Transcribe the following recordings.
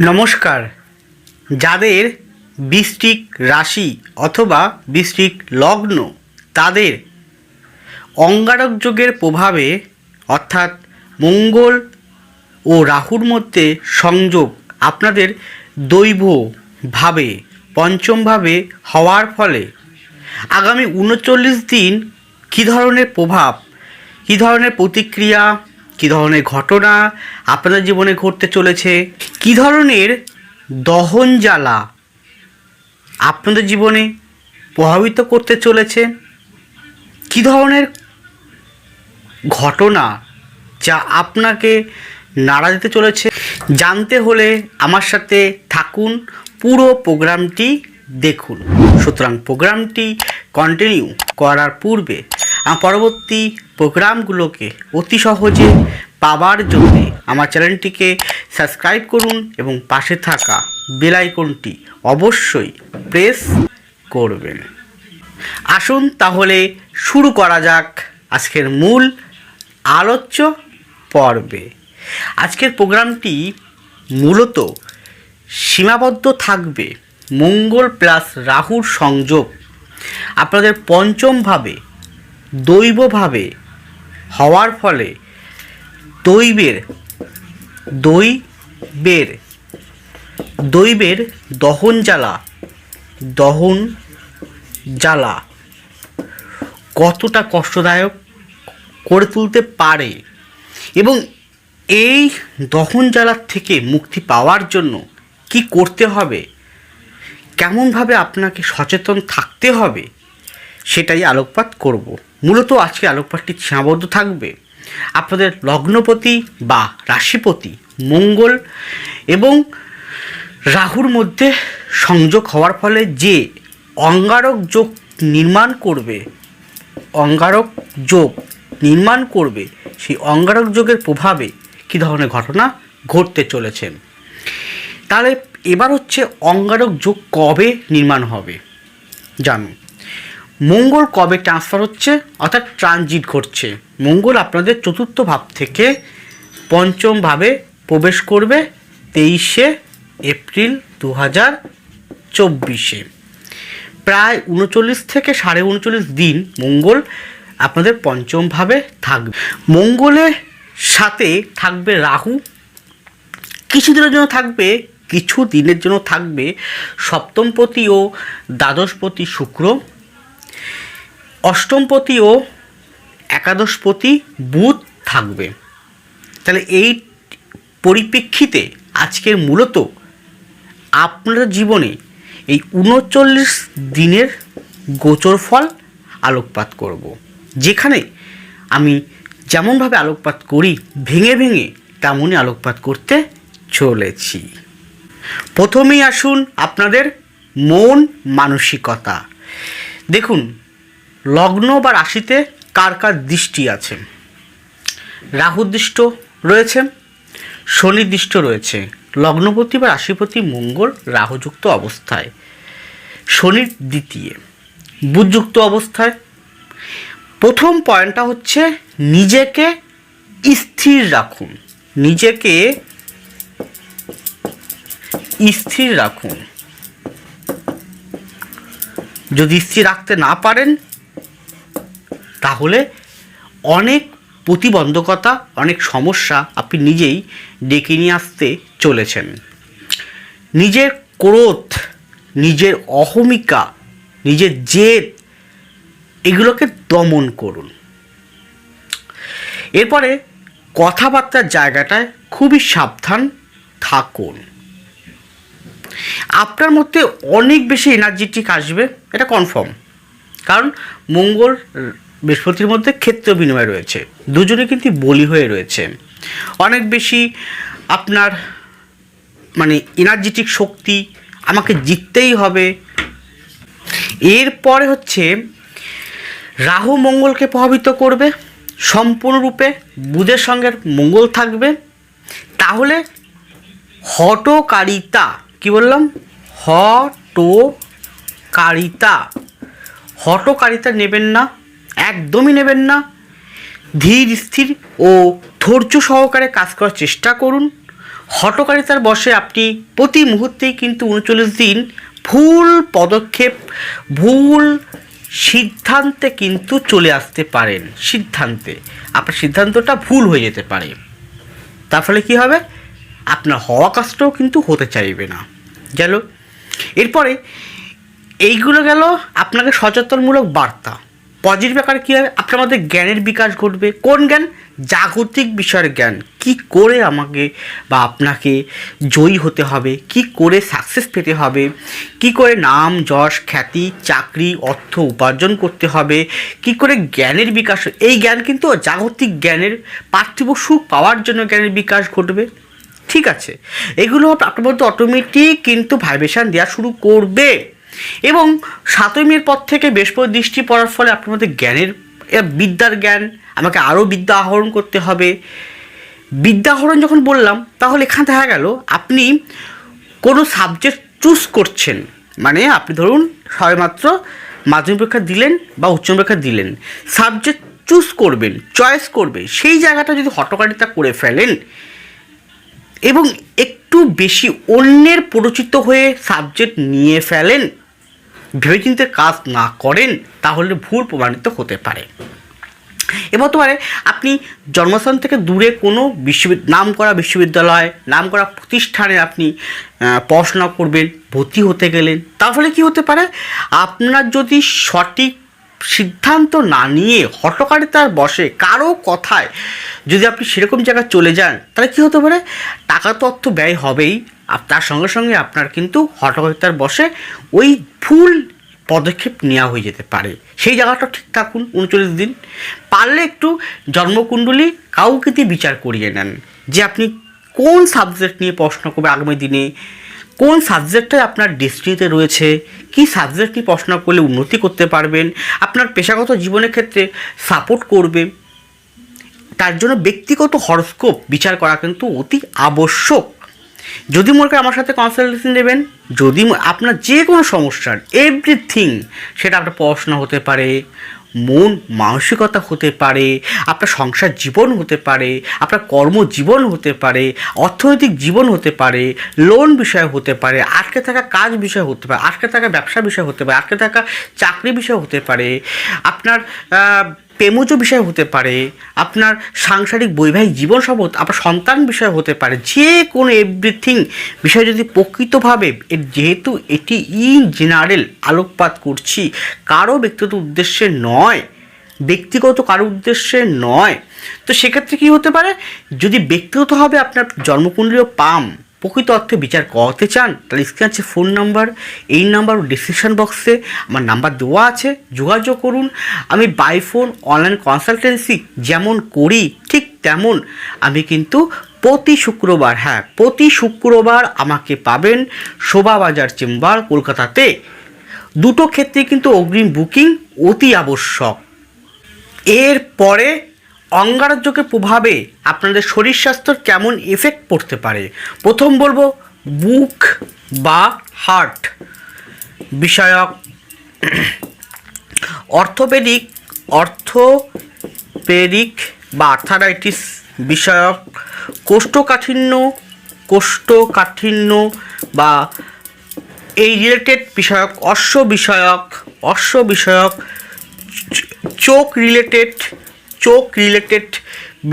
নমস্কার। যাদের বৃষ্টিক রাশি অথবা বৃষ্টিক লগ্ন, তাদের অঙ্গারক যোগের প্রভাবে অর্থাৎ মঙ্গল ও রাহুর মধ্যে সংযোগ আপনাদের দৈব ভাবে পঞ্চমভাবে হওয়ার ফলে আগামী উনচল্লিশ দিন কী ধরনের প্রভাব, কী ধরনের প্রতিক্রিয়া কী ধরনের ঘটনা আপনাদের জীবনে ঘটতে চলেছে? কী ধরনের দহন জ্বালা আপনাদের জীবনে প্রভাবিত করতে চলেছে? কী ধরনের ঘটনা যা আপনাকে নাড়া দিতে চলেছে? জানতে হলে আমার সাথে থাকুন, পুরো প্রোগ্রামটি দেখুন। সুতরাং প্রোগ্রামটি কন্টিনিউ করার পূর্বে পরবর্তী প্রোগ্রামগুলোকে অতি সহজে পাওয়ার জন্য আমার চ্যানেলটিকে সাবস্ক্রাইব করুন এবং পাশে থাকা বেল অবশ্যই প্রেস করবেন। আসুন তাহলে শুরু করা যাক আজকের মূল আলোচ্য পর্বে। আজকের প্রোগ্রামটি মূলত সীমাবদ্ধ থাকবে মঙ্গল প্লাস রাহুর সংযোগ। আপনাদের পঞ্চমভাবে, দৈবভাবে হওয়ার ফলে দৈবের দৈবের দৈবের দহন জ্বালা দহন জ্বালা কতটা কষ্টদায়ক করে তুলতে পারে এবং এই দহন জ্বালার থেকে মুক্তি পাওয়ার জন্য কি করতে হবে? কেমনভাবে আপনাকে সচেতন থাকতে হবে? সেটাই আলোকপাত করব। মূলত আজকে আলোকপাতটি সীমাবদ্ধ থাকবে। আপনাদের লগ্নপতি বা রাশিপতি মঙ্গল এবং রাহুর মধ্যে সংযোগ হওয়ার ফলে যে অঙ্গারক যোগ নির্মাণ করবে, অঙ্গারক যোগ নির্মাণ করবে, সেই অঙ্গারক যোগের প্রভাবে কী ধরনের ঘটনা ঘটতে চলেছে? তাহলে এবার হচ্ছে অঙ্গারক যোগ কবে নির্মাণ হবে? জানুন। মঙ্গল কবে ট্রান্সফার হচ্ছে? অর্থাৎ ট্রানজিট ঘটছে। মঙ্গল আপনাদের চতুর্থ ভাব থেকে পঞ্চম ভাবে প্রবেশ করবে তেইশে এপ্রিল দু হাজার চব্বিশে। প্রায় উনচল্লিশ থেকে সাড়ে উনচল্লিশ দিন মঙ্গল আপনাদের পঞ্চম ভাবে থাকবে। মঙ্গলের সাথে থাকবে রাহু। কিছু দিনের জন্য থাকবে, কিছু দিনের জন্য থাকবে সপ্তমপতি ও দ্বাদশপতি শুক্র। অষ্টমপতি ও একাদশপতি বুধ থাকবে। তাহলে এই পরিপ্রেক্ষিতে আজকের মূলত আপনার জীবনে এই উনচল্লিশ দিনের গোচর ফল আলোকপাত করব। যেখানে আমি যেমনভাবে আলোকপাত করি, ভেঙে ভেঙে তেমনই আলোকপাত করতে চলেছি। প্রথমেই আসুন আপনাদের মন মানসিকতা। দেখুন, লগ্ন বা রাশিতে কার কার দৃষ্টি আছে? রাহুর দৃষ্ট রয়েছে শনির দৃষ্ট রয়েছে, লগ্নপতি বা রাশিপতি মঙ্গল রাহুযুক্ত অবস্থায়, শনির দ্বিতীয়, বুধযুক্ত অবস্থায়। প্রথম পয়েন্টটা হচ্ছে নিজেকে স্থির রাখুন, নিজেকে স্থির রাখুন। যদি স্থির রাখতে না পারেন, তাহলে অনেক প্রতিবন্ধকতা, অনেক সমস্যা আপনি নিজেই ডেকে নিয়ে আসতে চলেছেন। নিজের ক্রোধ, নিজের অহমিকা, নিজের জেদ, এগুলোকে দমন করুন। এরপরে কথাবার্তার জায়গাটায় খুবই সাবধান থাকুন। আপনার মধ্যে অনেক বেশি এনার্জেটিক আসবে, এটা কনফার্ম কারণ মঙ্গল বৃহস্পতির মধ্যে ক্ষেত্র বিনিময় রয়েছে, দুজনে কিন্তু বলি হয়ে রয়েছে। অনেক বেশি আপনার মানে এনার্জেটিক শক্তি আমাকে জিততেই হবে। এরপরে হচ্ছে, রাহু মঙ্গলকে প্রভাবিত করবে, সম্পূর্ণরূপে বুধের সঙ্গে মঙ্গল থাকবে। তাহলে হটকারিতা কি বললাম? হটকারিতা। হটকারিতা নেবেন না, একদমই নেবেন না। ধীর, স্থির ও ধৈর্য সহকারে কাজ করার চেষ্টা করুন। হটকারিতার বসে আপনি প্রতি মুহূর্তেই কিন্তু উনচল্লিশ দিন ভুল পদক্ষেপ, ভুল সিদ্ধান্তে কিন্তু চলে আসতে পারেন, সিদ্ধান্তে। আপনার সিদ্ধান্তটা ভুল হয়ে যেতে পারে। তার ফলে কী হবে? আপনার হওয়া কাজটাও কিন্তু হতে চাইবে না। গেল। এরপরে এইগুলো গেল আপনাকে সচেতনমূলক বার্তা। পজিটিভ আকারে কী হবে? আপনার মধ্যে জ্ঞানের বিকাশ ঘটবে। কোন জ্ঞান? জাগতিক বিষয়ের জ্ঞান। কি করে আমাকে বা আপনাকে জয়ী হতে হবে? কি করে সাকসেস পেতে হবে? কি করে নাম, যশ, খ্যাতি, চাকরি, অর্থ উপার্জন করতে হবে? কি করে জ্ঞানের বিকাশ? এই জ্ঞান কিন্তু জাগতিক জ্ঞানের পার্থিব সুখ পাওয়ার জন্য জ্ঞানের বিকাশ ঘটবে। ঠিক আছে। এগুলো আপনার মধ্যে অটোমেটিক কিন্তু ভাইব্রেশন দেওয়া শুরু করবে। এবং সাতই মের পর থেকে বৃহস্পতি দৃষ্টি পড়ার ফলে আপনার মধ্যে জ্ঞানের বিদ্যার জ্ঞান, আমাকে আরও বিদ্যা আহরণ করতে হবে। বিদ্যা আহরণ যখন বললাম, তাহলে এখানে দেখা গেল, আপনি কোনো সাবজেক্ট চুজ করছেন। মানে আপনি ধরুন সবেমাত্র মাধ্যমিক পরীক্ষা দিলেন বা উচ্চ পরীক্ষা দিলেন। সাবজেক্ট চুজ করবেন চয়েস করবে সেই জায়গাটা যদি হটকারিতা করে ফেলেন এবং একটু বেশি অন্যের পরিচিত হয়ে সাবজেক্ট নিয়ে ফেলেন, ভেবেচিন্তে কাজ না করেন, তাহলে ভুল প্রমাণিত হতে পারে। এবং হতে পারে আপনি জন্মস্থান থেকে দূরে কোনো বিশ্ববিদ্যালয় নাম করা বিশ্ববিদ্যালয় নাম করা প্রতিষ্ঠানে আপনি পড়াশোনা করবেন, ভর্তি হতে গেলেন তাহলে কি হতে পারে? আপনার যদি সঠিক সিদ্ধান্ত না নিয়ে হটকারিতার বসে কারও কথায় যদি আপনি সেরকম জায়গায় চলে যান, তাহলে কী হতে পারে? টাকা তো অর্থ ব্যয় হবেই। আর তার সঙ্গে সঙ্গে আপনার কিন্তু হটকারিতার বসে ওই ভুল পদক্ষেপ নেওয়া হয়ে যেতে পারে। সেই জায়গাটা ঠিক থাকুন উনচল্লিশ দিন। পারলে একটু জন্মকুণ্ডলী কাউকে দিয়ে বিচার করিয়ে নেন। যে আপনি কোন সাবজেক্ট নিয়ে প্রশ্ন করবে আগামী দিনে? কোন সাবজেক্টটা আপনার ডিস্ট্রিতে রয়েছে? কি সাবজেক্ট নিয়ে পড়াশোনা করলে উন্নতি করতে পারবেন? আপনার পেশাগত জীবনের ক্ষেত্রে সাপোর্ট করবে। তার জন্য ব্যক্তিগত হরস্কোপ বিচার করা কিন্তু অতি আবশ্যক। যদি মনে করেন আমার সাথে কনসালটেশন নেবেন, যদি আপনার যে কোনো সমস্যার এভরিথিং সেটা আপনার পড়াশোনা হতে পারে। মন মানসিকতা হতে পারে, আপনার সংসার জীবন হতে পারে, আপনার কর্মজীবন হতে পারে, অর্থনৈতিক জীবন হতে পারে লোন বিষয় হতে পারে, আটকে থাকা কাজ বিষয় হতে পারে, আটকে থাকা ব্যবসা বিষয় হতে পারে, আটকে থাকা চাকরি বিষয় হতে পারে, আপনার প্রেমজ বিষয় হতে পারে, আপনার সাংসারিক বৈবাহিক জীবন শপথ আপনার সন্তান বিষয় হতে পারে, যে কোনো এভরিথিং বিষয় যদি প্রকৃতভাবে যেহেতু এটি ইন জেনারেল আলোকপাত করছি, কারও ব্যক্তিগত উদ্দেশ্যে নয়, ব্যক্তিগত কারও উদ্দেশ্যে নয়, তো সেক্ষেত্রে কী হতে পারে? যদি ব্যক্তিগতভাবে আপনার জন্মকুণ্ডলীয় পাম প্রকৃত অর্থে বিচার করাতে চান, তাহলে স্ক্রিন আছে ফোন নাম্বার এই নাম্বার ডিসক্রিপশন বক্সে আমার নাম্বার দেওয়া আছে, যোগাযোগ করুন। আমি বাই ফোন অনলাইন কনসালটেন্সি যেমন করি, ঠিক তেমন আমি কিন্তু প্রতি শুক্রবার হ্যাঁ প্রতি শুক্রবার আমাকে পাবেন শোভাবাজার চেম্বার কলকাতাতে। দুটো ক্ষেত্রে কিন্তু অগ্রিম বুকিং অতি আবশ্যক। এরপরে অঙ্গারযোগের প্রভাবে আপনাদের শরীর স্বাস্থ্যর কেমন এফেক্ট পড়তে পারে? প্রথম বলব, বুক বা হার্ট বিষয়ক অর্থোপেডিক অর্থোপেডিক বা আর্থারাইটিস বিষয়ক কোষ্ঠকাঠিন্য কোষ্ঠকাঠিন্য বা এই রিলেটেড বিষয়ক, অশ্ব বিষয়ক অশ্ব বিষয়ক চোখ রিলেটেড চোখ রিলেটেড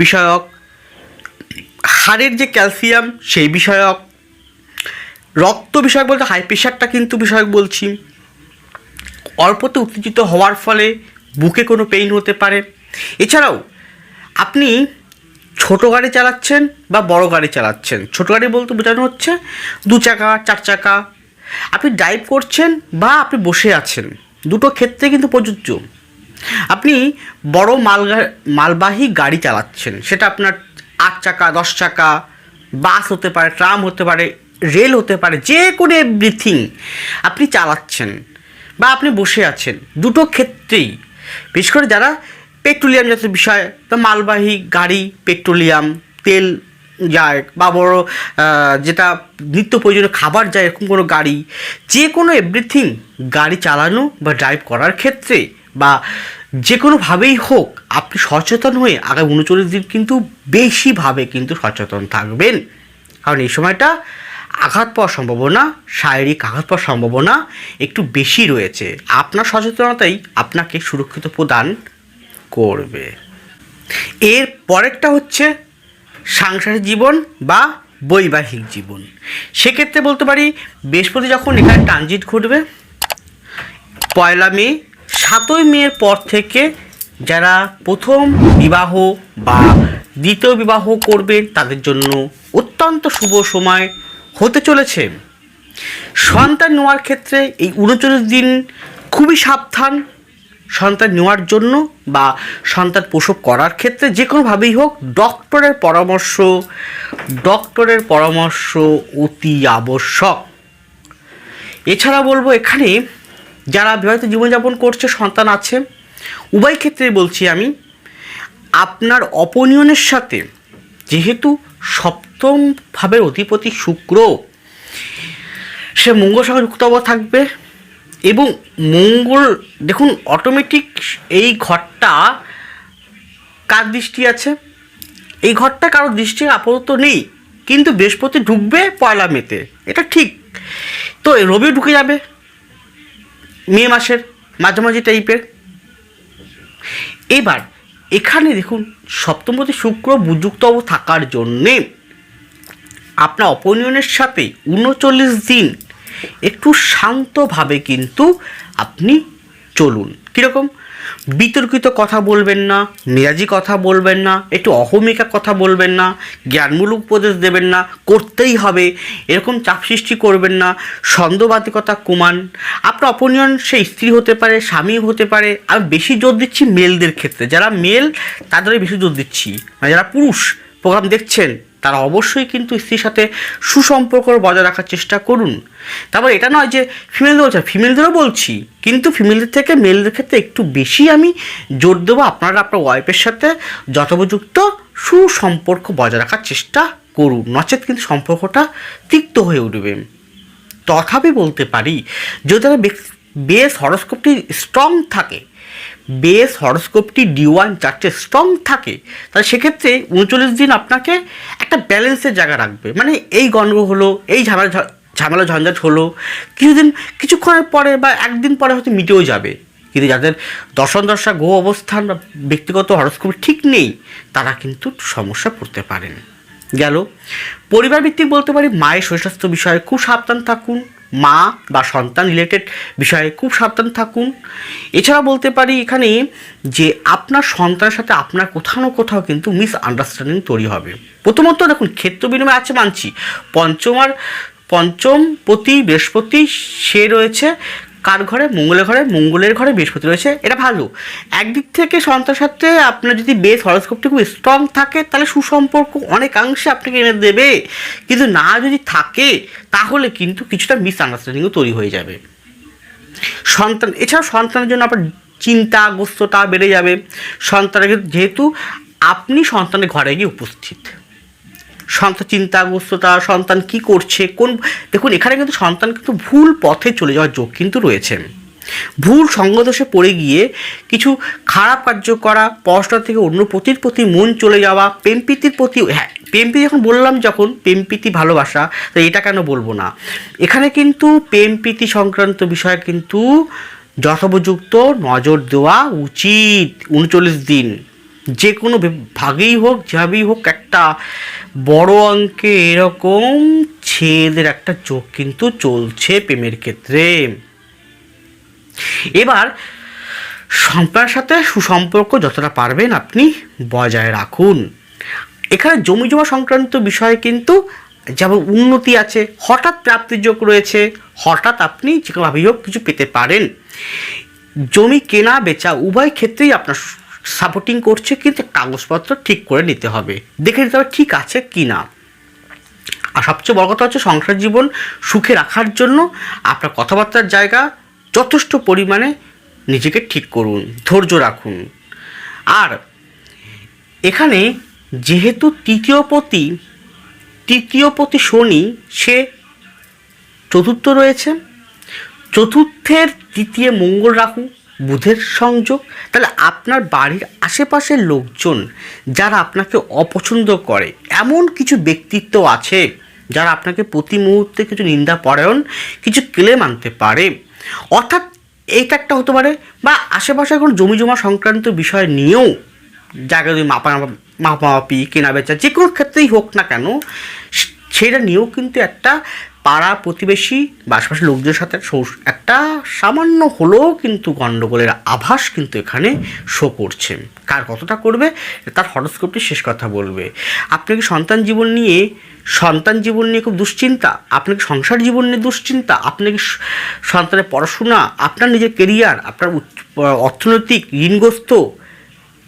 বিষয়ক, হাড়ের যে ক্যালসিয়াম সেই বিষয়ক, রক্ত বিষয়ক বলতে হাই প্রেশারটা কিন্তু বিষয়ক বলছি। অল্পতে উত্তেজিত হওয়ার ফলে বুকে কোনো পেইন হতে পারে। এছাড়াও আপনি ছোটো গাড়ি চালাচ্ছেন বা বড় গাড়ি চালাচ্ছেন, ছোট গাড়ি বলতে বোঝানো হচ্ছে দু চাকা, চার চাকা। আপনি ড্রাইভ করছেন বা আপনি বসে আছেন, দুটো ক্ষেত্রে কিন্তু প্রযোজ্য। আপনি বড় মাল মালবাহী গাড়ি চালাচ্ছেন, সেটা আপনার আট চাকা, দশ চাকা, বাস হতে পারে, ট্রাম হতে পারে, রেল হতে পারে, যে কোনো এভরিথিং আপনি চালাচ্ছেন বা আপনি বসে আছেন, দুটো ক্ষেত্রেই। বিশেষ করে যারা পেট্রোলিয়াম জাতীয় বিষয়, তো মালবাহী গাড়ি, পেট্রোলিয়াম, তেল যায় বা বড় যেটা নিত্য প্রয়োজনীয় খাবার যায়, এরকম কোনো গাড়ি, যে কোনো এভরিথিং গাড়ি চালানো বা ড্রাইভ করার ক্ষেত্রে বা যে কোনোভাবেই হোক, আপনি সচেতন হয়ে আগামী উনচল্লিশ দিন কিন্তু বেশিভাবে কিন্তু সচেতন থাকবেন। কারণ এই সময়টা আঘাত পাওয়ার সম্ভাবনা, শারীরিক আঘাত পাওয়ার সম্ভাবনা একটু বেশি রয়েছে। আপনার সচেতনতাই আপনাকে সুরক্ষিত প্রদান করবে। এর পরেরটা হচ্ছে সাংসারিক জীবন বা বৈবাহিক জীবন। সেক্ষেত্রে বলতে পারি, বৃহস্পতি যখন এখানে ট্রানজিট ঘটবে, পয়লা মে সাতই মের পর থেকে যারা প্রথম বিবাহ বা দ্বিতীয় বিবাহ করবেন তাদের জন্য অত্যন্ত শুভ সময় হতে চলেছে। সন্তান নেওয়ার ক্ষেত্রে এই উনচল্লিশ দিন খুবই সাবধান সন্তান নেওয়ার জন্য বা সন্তান প্রসব করার ক্ষেত্রে যে কোনোভাবেই হোক, ডক্টরের পরামর্শ ডক্টরের পরামর্শ অতি আবশ্যক। এছাড়া বলব এখানে যারা বিবাহিত জীবনযাপন করছে, সন্তান আছে, উভয় ক্ষেত্রে বলছি আমি, আপনার অপনিয়নের সাথে যেহেতু সপ্তম ভাবের অধিপতি শুক্র, সে মঙ্গল সঙ্গে যুক্ত থাকবে এবং মঙ্গল, দেখুন অটোমেটিক এই ঘরটা কার দৃষ্টি আছে? এই ঘরটা কারোর দৃষ্টি আপাতত নেই, কিন্তু বৃহস্পতি ঢুকবে পয়লা মেতে, এটা ঠিক। তো রবি ঢুকে যাবে। মে মাসের মাঝামাঝি টাইপের এবার এখানে দেখুন, সপ্তমপতি শুক্র বুযুক্ত থাকার জন্যে আপনার অপনিয়নের সাথে উনচল্লিশ দিন একটু শান্তভাবে কিন্তু আপনি চলুন। কীরকম? বিতর্কিত কথা বলবেন না মেজাজি কথা বলবেন না, একটু অহমিকা কথা বলবেন না, জ্ঞানমূলক উপদেশ দেবেন না, করতেই হবে, এরকম চাপ সৃষ্টি করবেন না সন্দেহবাদিকতা কমান। আপনার অপনিয়ন সে স্ত্রী হতে পারে, স্বামী হতে পারে, আমি বেশি জোর দিচ্ছি মেলদের ক্ষেত্রে। যারা মেল, তাদেরই বেশি জোর দিচ্ছি। মানে যারা পুরুষ, প্রোগ্রাম দেখছেন তারা অবশ্যই কিন্তু স্ত্রীর সাথে সুসম্পর্ক বজায় রাখার চেষ্টা করুন। তারপর এটা নয় যে ফিমেলদের বলছে ফিমেলদেরও বলছি, কিন্তু ফিমেলদের থেকে মেলদের ক্ষেত্রে একটু বেশি আমি জোর দেবো আপনারা আপনার ওয়াইফের সাথে যথোপযুক্ত সুসম্পর্ক বজায় রাখার চেষ্টা করুন। নচেত কিন্তু সম্পর্কটা তিক্ত হয়ে উঠবে। তথাপি বলতে পারি, যদি তারা বেস হরস্কোপটি স্ট্রং থাকে বেস হরস্কোপটি ডি ওয়ান চারটে স্ট্রং থাকে, তাহলে সেক্ষেত্রে উনচল্লিশ দিন আপনাকে একটা ব্যালেন্সের জায়গা রাখবে। মানে এই গণ্ডগোল হলো, এই ঝামেলা ঝামেলা ঝঞ্ঝাট হলো, কিছুদিন, কিছুক্ষণের পরে বা একদিন পরে হয়তো মিটেও যাবে। কিন্তু যাদের দর্শন দশা গো অবস্থান বা ব্যক্তিগত হরস্কোপ ঠিক নেই, তারা কিন্তু সমস্যা পড়তে পারেন। গেল। পরিবার ভিত্তিক বলতে পারি, মায়ের স্বাস্থ্য বিষয়ে খুব সাবধান থাকুন। মা বা সন্তান রিলেটেড বিষয়ে খুব সাবধান থাকুন। এছাড়া বলতে পারি এখানে যে আপনার সন্তানের সাথে আপনার কোথাও না কোথাও কিন্তু মিস আন্ডারস্ট্যান্ডিং তৈরি হবে। প্রথমত দেখুন, ক্ষেত্র বিনিময় আছে মানছি। পঞ্চম আর পঞ্চম প্রতি বৃহস্পতি সে রয়েছে কার ঘরে? মঙ্গলের ঘরে? মঙ্গলের ঘরে বৃহস্পতি রয়েছে। এটা ভালো। একদিক থেকে সন্তানের সাথে আপনার যদি বেস হরস্কোপটি খুব স্ট্রং থাকে, তাহলে সুসম্পর্ক অনেকাংশে আপনাকে এনে দেবে। কিন্তু না যদি থাকে, তাহলে কিন্তু কিছুটা মিস আন্ডারস্ট্যান্ডিংও তৈরি হয়ে যাবে। সন্তান, এছাড়াও সন্তানের জন্য আপনার চিন্তা চিন্তাগ্রস্ততা বেড়ে যাবে। সন্তানের যেহেতু আপনি সন্তানের ঘরে গিয়ে উপস্থিত। সন্তান চিন্তাগ্রস্ততা সন্তান কি করছে, কোন, দেখুন, এখানে কিন্তু সন্তান কিন্তু ভুল পথে চলে যাওয়ার যোগ কিন্তু রয়েছে। ভুল সঙ্গদোষে পড়ে গিয়ে কিছু খারাপ কার্য করা, পড়াশোনা থেকে অন্য প্রতির প্রতি মন চলে যাওয়া, প্রেমপ্রীতির প্রতি হ্যাঁ প্রেমপ্রীতি যখন বললাম যখন, প্রেমপ্রীতি ভালোবাসা, তো এটা কেন বলব না? এখানে কিন্তু প্রেমপ্রীতি সংক্রান্ত বিষয়ে কিন্তু যথোপযুক্ত নজর দেওয়া উচিত। উনচল্লিশ দিন। যে কোনো ভাগেই হোক, যেভাবেই হোক, একটা বড় অঙ্কে এরকম ছেদের একটা চোখ কিন্তু চলছে প্রেমের ক্ষেত্রে। এবার সম্প্রদায়ের সাথে সুসম্পর্ক যতটা পারবেন আপনি বজায় রাখুন। এখানে জমি জমা সংক্রান্ত বিষয়ে কিন্তু যেমন উন্নতি আছে, হঠাৎ প্রাপ্তির যোগ রয়েছে, হঠাৎ আপনি যে কোনোভাবেই হোক কিছু পেতে পারেন। জমি কেনা, বেচা, উভয় ক্ষেত্রেই আপনার সাপোর্টিং করছে কিন্তু কাগজপত্র ঠিক করে নিতে হবে। দেখে নিতে হবে ঠিক আছে কি না আর সবচেয়ে বড় কথা হচ্ছে সংসার জীবন সুখে রাখার জন্য আপনার কথাবার্তার জায়গা যথেষ্ট পরিমাণে নিজেকে ঠিক করুন, ধৈর্য রাখুন। আর এখানে যেহেতু তৃতীয় পতি তৃতীয় পতি শনি, সে চতুর্থ রয়েছে। চতুর্থের তৃতীয় মঙ্গল রাহু বুধের সংযোগ, তাহলে আপনার বাড়ির আশেপাশের লোকজন যারা আপনাকে অপছন্দ করে, এমন কিছু ব্যক্তিত্ব আছে যারা আপনাকে প্রতি মুহূর্তে কিছু নিন্দা পরায়ণ, কিছু ক্লেম আনতে পারে। অর্থাৎ এইটা একটা হতে পারে, বা আশেপাশে কোনো জমি জমা সংক্রান্ত বিষয় নিয়েও জায়গা যদি মাপা, মাপামাপি কেনা বেচা যে কোনো ক্ষেত্রেই হোক না কেন সেটা নিয়েও কিন্তু একটা পাড়া প্রতিবেশী বা আশেপাশের লোকদের সাথে একটা সামান্য হলেও কিন্তু গণ্ডগোলের আভাস কিন্তু এখানে শো করছে। কার কতটা করবে, তার হরস্কোপটি শেষ কথা বলবে। আপনি কি সন্তান জীবন নিয়ে, সন্তান জীবন নিয়ে খুব দুশ্চিন্তা আপনার কি সংসার জীবন নিয়ে দুশ্চিন্তা আপনার কি সন্তানের পড়াশোনা, আপনার নিজের কেরিয়ার আপনার অর্থনৈতিক ঋণগ্রস্ত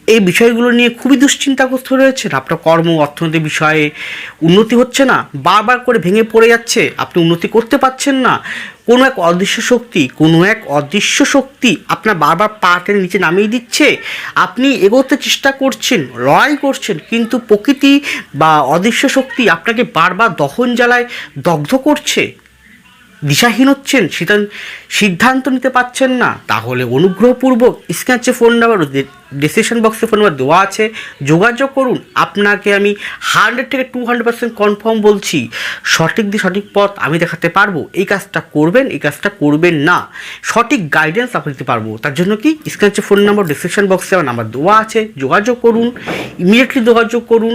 এই বিষয়গুলো নিয়ে খুবই দুশ্চিন্তাগ্রস্ত রয়েছেন। আপনার কর্ম, অর্থনৈতিক বিষয়ে উন্নতি হচ্ছে না, বারবার করে ভেঙে পড়ে যাচ্ছে, আপনি উন্নতি করতে পারছেন না। কোনো এক অদৃশ্য শক্তি, কোনো এক অদৃশ্য শক্তি আপনার বারবার পা টেনে নিচে নামিয়ে দিচ্ছে। আপনি এগোতে চেষ্টা করছেন, লড়াই করছেন, কিন্তু প্রকৃতি বা অদৃশ্য শক্তি আপনাকে বারবার দহন জ্বালায়, দগ্ধ করছে। দিশাহীন হচ্ছেন, সিদ্ধান্ত নিতে পারছেন না। তাহলে অনুগ্রহপূর্বক স্ক্যাচে ফোন নাম্বার ডিসিশন বক্সে ফোন নাম্বার দেওয়া আছে। যোগাযোগ করুন, আপনাকে আমি হান্ড্রেড থেকে টু হান্ড্রেড পার্সেন্ট কনফার্ম বলছি, সঠিক দিয়ে সঠিক পথ আমি দেখাতে পারব, এই কাজটা করবেন, এই কাজটা করবেন না। সঠিক গাইডেন্স আপনি দিতে পারব, তার জন্য কি? স্ক্যাচে ফোন নাম্বার ডিসক্রিপশন বক্সে আমার নাম্বার দেওয়া আছে, যোগাযোগ করুন ইমিডিয়েটলি যোগাযোগ করুন,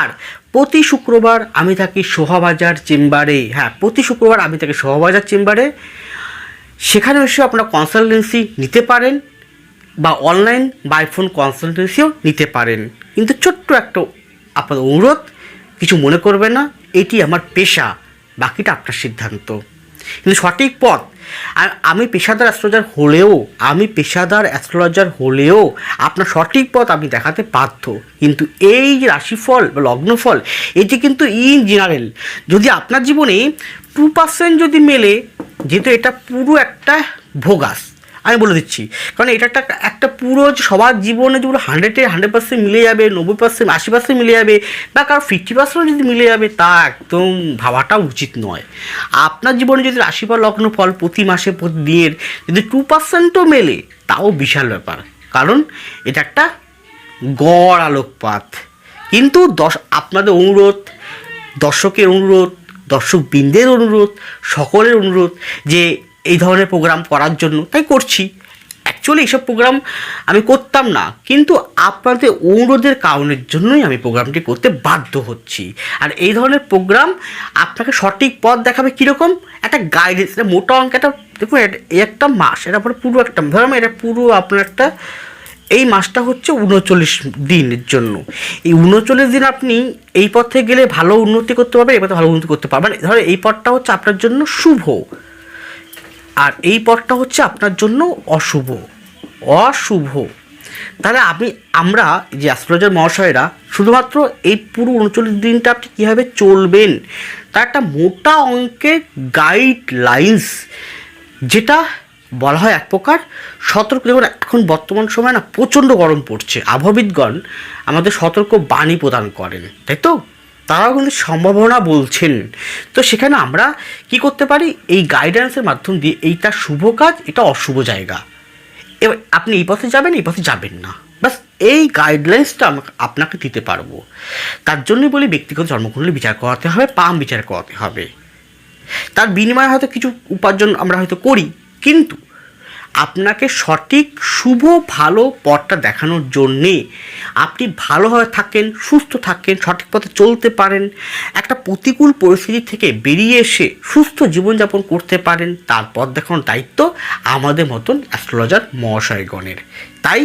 আর প্রতি শুক্রবার আমি থাকি শোভাবাজার চেম্বারে। হ্যাঁ প্রতি শুক্রবার আমি থাকি শোভাবাজার চেম্বারে। সেখানে এসে আপনারা কনসালটেন্সি নিতে পারেন বা অনলাইন বাই ফোন কনসালটেন্সিও নিতে পারেন। কিন্তু ছোট্ট একটা আপনার অনুরোধ, কিছু মনে করবেন না, এটি আমার পেশা, বাকিটা আপনার সিদ্ধান্ত। কিন্তু সঠিক পথ আমি পেশাদার অ্যাস্ট্রোলজার হলেও, আমি পেশাদার অ্যাস্ট্রোলজার হলেও আপনার সঠিক পথ আমি দেখাতে বাধ্য। কিন্তু এই যে রাশিফল বা লগ্নফল, এটি কিন্তু ইন জেনারেল যদি আপনার জীবনে টু পার্সেন্ট যদি মেলে, যেহেতু এটা পুরো একটা ভোগাস আমি বলে দিচ্ছি। কারণ এটা একটা একটা পুরো সবার জীবনে যেগুলো হান্ড্রেডে হান্ড্রেড পার্সেন্ট মিলে যাবে, নব্বই পার্সেন্ট আশি পার্সেন্ট মিলে যাবে বা কারও ফিফটি পার্সেন্ট যদি মিলে যাবে, তা একদম ভাবাটা উচিত নয়। আপনার জীবনে যদি রাশি লগ্ন ফল প্রতি মাসে, প্রতি দিনের যদি টু পার্সেন্টও মেলে, তাও বিশাল ব্যাপার। কারণ এটা একটা গড় আলোকপাত। কিন্তু দশ, আপনাদের অনুরোধ, দর্শকের অনুরোধ দর্শক বৃন্দের অনুরোধ, সকলের অনুরোধ যে এই ধরনের প্রোগ্রাম করার জন্য। তাই করছি। অ্যাকচুয়ালি এইসব প্রোগ্রাম আমি করতাম না। কিন্তু আপনাদের অনুরোধের কারণের জন্যই আমি প্রোগ্রামটি করতে বাধ্য হচ্ছি। আর এই ধরনের প্রোগ্রাম আপনাকে সঠিক পথ দেখাবে কীরকম? একটা গাইডেন্স এটা মোটা অঙ্ক একটা, দেখুন একটা মাস, এটা পরে পুরো একটা ধরুন এটা পুরো আপনার একটা, এই মাসটা হচ্ছে উনচল্লিশ দিনের জন্য। এই উনচল্লিশ দিন আপনি এই পথে গেলে ভালো উন্নতি করতে পারবেন, এই পথে ভালো উন্নতি করতে পারবেন। ধরো এই পথটা হচ্ছে আপনার জন্য শুভ। আর এই পথটা হচ্ছে আপনার জন্য অশুভ অশুভ। তাহলে আপনি আমরা যে অ্যাস্ট্রোলজার মহাশয়রা, শুধুমাত্র এই পুরো উনচল্লিশ দিনটা আপনি কীভাবে চলবেন, তার একটা মোটা অঙ্কের গাইডলাইন্স যেটা বলা হয় এক প্রকার সতর্ক। দেখুন, এখন বর্তমান সময় না প্রচণ্ড গরম পড়ছে। আবহাওয়াবিদগণ আমাদের সতর্ক বাণী প্রদান করেন, তাই তো? তারাও কিন্তু সম্ভাবনা বলছেন। তো সেখানে আমরা কি করতে পারি? এই গাইডেন্সের মাধ্যম দিয়ে এইটা শুভ কাজ, এটা অশুভ জায়গা। এবার আপনি এই পথে যাবেন, এই পথে যাবেন না। বাস এই গাইডলাইন্সটা আমাকে আপনাকে দিতে পারব। তার জন্যই বলি ব্যক্তিগত জন্মকুণ্ডলী বিচার করাতে হবে, পাম বিচার করাতে হবে। তার বিনিময়ে হয়তো কিছু উপার্জন আমরা হয়তো করি, কিন্তু আপনাকে সঠিক, শুভ, ভালো পথটা দেখানোর জন্যে আপনি ভালোভাবে থাকেন, সুস্থ থাকেন, সঠিক পথে চলতে পারেন, একটা প্রতিকূল পরিস্থিতি থেকে বেরিয়ে এসে সুস্থ জীবনযাপন করতে পারেন, তার পথ দেখানোর দায়িত্ব আমাদের মতন অ্যাস্ট্রোলজার মহাশয়গণের। তাই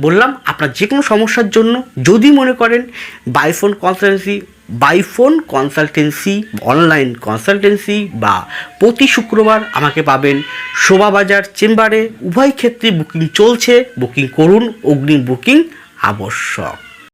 বললাম, আপনার যে কোনো সমস্যার জন্য যদি মনে করেন by phone consultancy by phone consultancy online consultancy বা প্রতি শুক্রবার আমাকে পাবেন শোভাবাজার চেম্বারে উভয় ক্ষেত্রে বুকিং চলছে। বুকিং করুন অগ্নি বুকিং আবশ্যক।